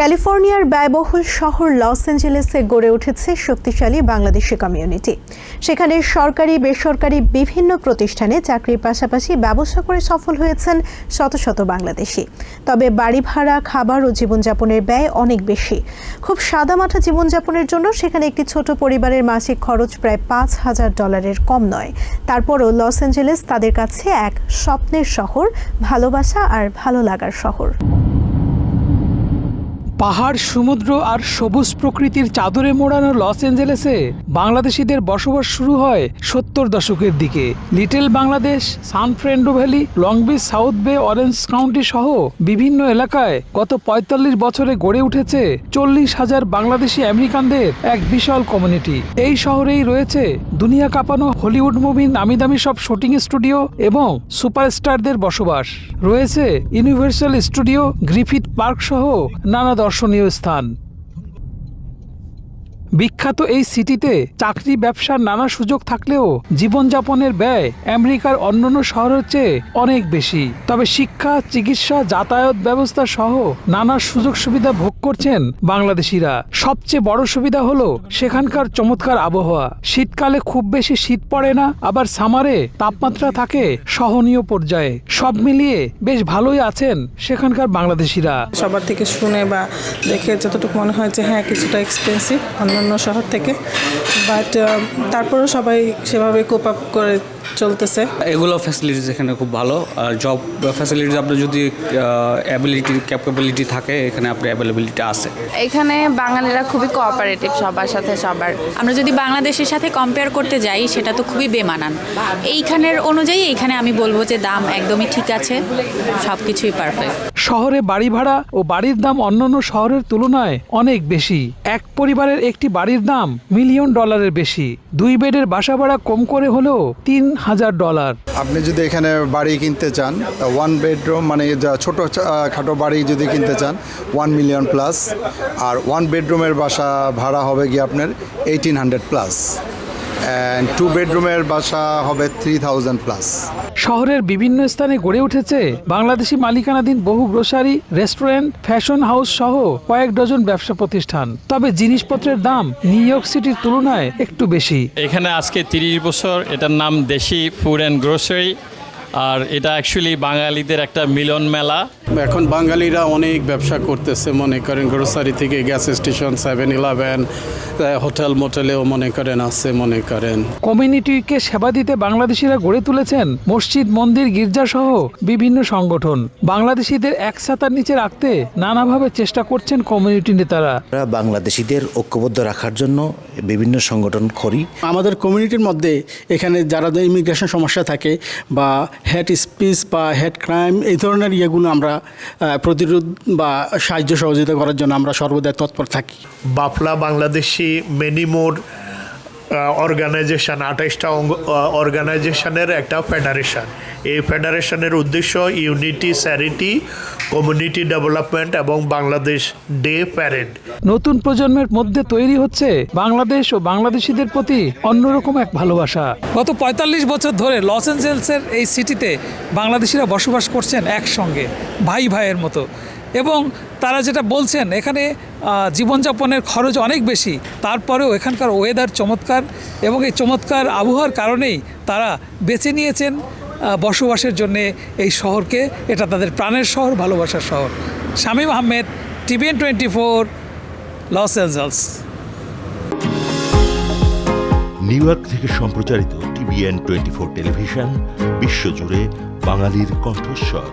ক্যালিফোর্নিয়ার ব্যয়বহুল শহর লস অ্যাঞ্জেলেসে গড়ে উঠেছে শক্তিশালী বাংলাদেশি কমিউনিটি। সেখানে সরকারি, বেসরকারি বিভিন্ন প্রতিষ্ঠানে চাকরির পাশাপাশি ব্যবসা করে সফল হয়েছেন শত শত বাংলাদেশি। তবে বাড়ি ভাড়া খাবার ও জীবনযাপনের ব্যয় অনেক বেশি। খুব সাদামাটা জীবনযাপনের জন্য সেখানে একটি ছোট পরিবারের মাসিক খরচ প্রায় পাঁচ হাজার ডলারের কম নয়। তারপরও লস অ্যাঞ্জেলেস তাদের কাছে এক স্বপ্নের শহর, ভালোবাসা আর ভালো লাগার শহর। পাহাড়, সমুদ্র আর সবুজ প্রকৃতির চাদরে মোড়ানো লস অ্যাঞ্জেলেসে বাংলাদেশিদের বসবাস শুরু হয় সত্তর দশকের দিকে। Little Bangladesh, San Fernando valley, Long Beach, South Bay, Orange County সহ বিভিন্ন এলাকায় গত পঁয়তাল্লিশ বছরে গড়ে উঠেছে চল্লিশ হাজার বাংলাদেশি আমেরিকানদের এক বিশাল কমিউনিটি। এই শহরেই রয়েছে দুনিয়া কাঁপানো হলিউড মুভি নামি দামি সব শুটিং স্টুডিও এবং সুপারস্টারদের বসবাস। রয়েছে ইউনিভার্সাল স্টুডিও, গ্রিফিথ পার্ক সহ নানা দর্শনীয় স্থান। বিখ্যাত এই সিটিতে চাকরি ব্যবসার নানা সুযোগ থাকলেও জীবনযাপনের ব্যয় আমেরিকার অন্যান্য শহরের চেয়ে অনেক বেশি। তবে শিক্ষা, চিকিৎসা, যাতায়াত ব্যবস্থা সহ নানা সুযোগ সুবিধা ভোগ করছেন বাংলাদেশিরা। সবচেয়ে বড় সুবিধা হলো সেখানকার চমৎকার আবহাওয়া। শীতকালে খুব বেশি শীত পড়ে না, আবার সামারে তাপমাত্রা থাকে সহনীয় পর্যায়ে। সব মিলিয়ে বেশ ভালোই আছেন সেখানকার বাংলাদেশিরা। সবার থেকে শুনে বা দেখে যতটুকু মনে হয় যে হ্যাঁ কিছুটা এক্সপেন্সিভ অন্যান্য শহর থেকে। বাট তারপরেও সবাই সেভাবে কোপ আপ করে চলতেছে? এগুলো ফ্যাসিলিটিস এখানে খুব ভালো। আর জব ফ্যাসিলিটিস আপনার যদি অ্যাবিলিটি ক্যাপাবিলিটি থাকে এখানে আপনার অ্যাভেলেবিলিটি আছে। এখানে বাঙালিরা খুবই কোঅপারেটিভ সবার সাথে সবার। আমরা যদি বাংলাদেশের সাথে কম্পেয়ার করতে যাই সেটা তো খুবই বেমানান। এইখানের অনুযায়ী এখানে আমি বলব যে দাম একদমই ঠিক আছে সব কিছুই পারফেক্ট শহরে বাড়ি ভাড়া ও বাড়ির দাম অন্যান্য শহরের তুলনায় অনেক বেশি। এক পরিবারের একটি বাড়ির দাম মিলিয়ন ডলারের বেশি। দুই বেডের বাসা ভাড়া কম করে হলেও তিন হাজার ডলার। আপনি যদি এখানে বাড়ি কিনতে চান ওয়ান বেডরুম মানে যা ছোট খাটো বাড়ি যদি কিনতে চান ওয়ান মিলিয়ন প্লাস আর ওয়ান বেডরুমের বাসা ভাড়া হবে গিয়ে আপনার এইটিন হান্ড্রেড প্লাস টু বেডরুমের বাসা হবে থ্রি থাউজেন্ড প্লাস শহরের বিভিন্ন স্থানে গড়ে উঠেছে বাংলাদেশি মালিকানাধীন বহু গ্রোসারি রেস্টুরেন্ট ফ্যাশন হাউস সহ কয়েক ডজন ব্যবসা প্রতিষ্ঠান। তবে জিনিসপত্রের দাম নিউ ইয়র্ক সিটির তুলনায় একটু বেশি। এখানে আজকে তিরিশ বছর এটার নাম দেশি ফুড অ্যান্ড গ্রোসারি আর এটা অ্যাকচুয়ালি বাঙালিদের একটা মিলন মেলা। এখন বাঙালিরা অনেক ব্যবসা করতেছে মনে করেন গ্রোসারি থেকে gas station seven eleven hotel মোটেলেও মনে করেন আছে মনে করেন। কমিউনিটিকে সেবা দিতে বাংলাদেশিরা গড়ে তুলেছেন মসজিদ মন্দির গির্জা সহ বিভিন্ন সংগঠন। বাংলাদেশিদের এক ছাতার নিচে রাখতে নানাভাবে চেষ্টা করছেন কমিউনিটি নেতারা। বাংলাদেশিদের ঐক্যবদ্ধ রাখার জন্য বিভিন্ন সংগঠন করি। আমাদের কমিউনিটির মধ্যে এখানে যারা ইমিগ্রেশন সমস্যা থাকে বা হেড স্পিচ বা হেড ক্রাইম এই ধরনের ইয়েগুলো আমরা প্রতিরোধ বা সাহায্য সহযোগিতা করার জন্য আমরা সর্বদা তৎপর থাকি। বাফলা বাংলাদেশি মেনিমোর অর্গানাইজেশন আঠাইশটা অঙ্গ অর্গানাইজেশনের একটা ফেডারেশন এই ফেডারেশনের উদ্দেশ্য ইউনিটি স্যারিটি কমিউনিটি ডেভেলপমেন্ট এবং বাংলাদেশ ডে প্যারেড নতুন প্রজন্মের মধ্যে তৈরি হচ্ছে বাংলাদেশ ও বাংলাদেশিদের প্রতি অন্যরকম এক ভালোবাসা। গত পঁয়তাল্লিশ বছর ধরে লস অ্যাঞ্জেলসের এই সিটিতে বাংলাদেশিরা বসবাস করছেন একসঙ্গে ভাই ভাইয়ের মতো। এবং তারা যেটা বলছেন, এখানে জীবনযাপনের খরচ অনেক বেশি। তারপরেও এখানকার ওয়েদার চমৎকার এবং এই চমৎকার আবহাওয়ার কারণেই তারা বেছে নিয়েছেন বসবাসের জন্যে এই শহরকে। এটা তাদের প্রাণের শহর, ভালোবাসার শহর। Shamim Ahmed, TVN twenty four, Los Angeles. New York থেকে সম্প্রচারিত টিভিএন টোয়েন্টি ফোর টেলিভিশন, বিশ্বজুড়ে বাঙালির কণ্ঠস্বর।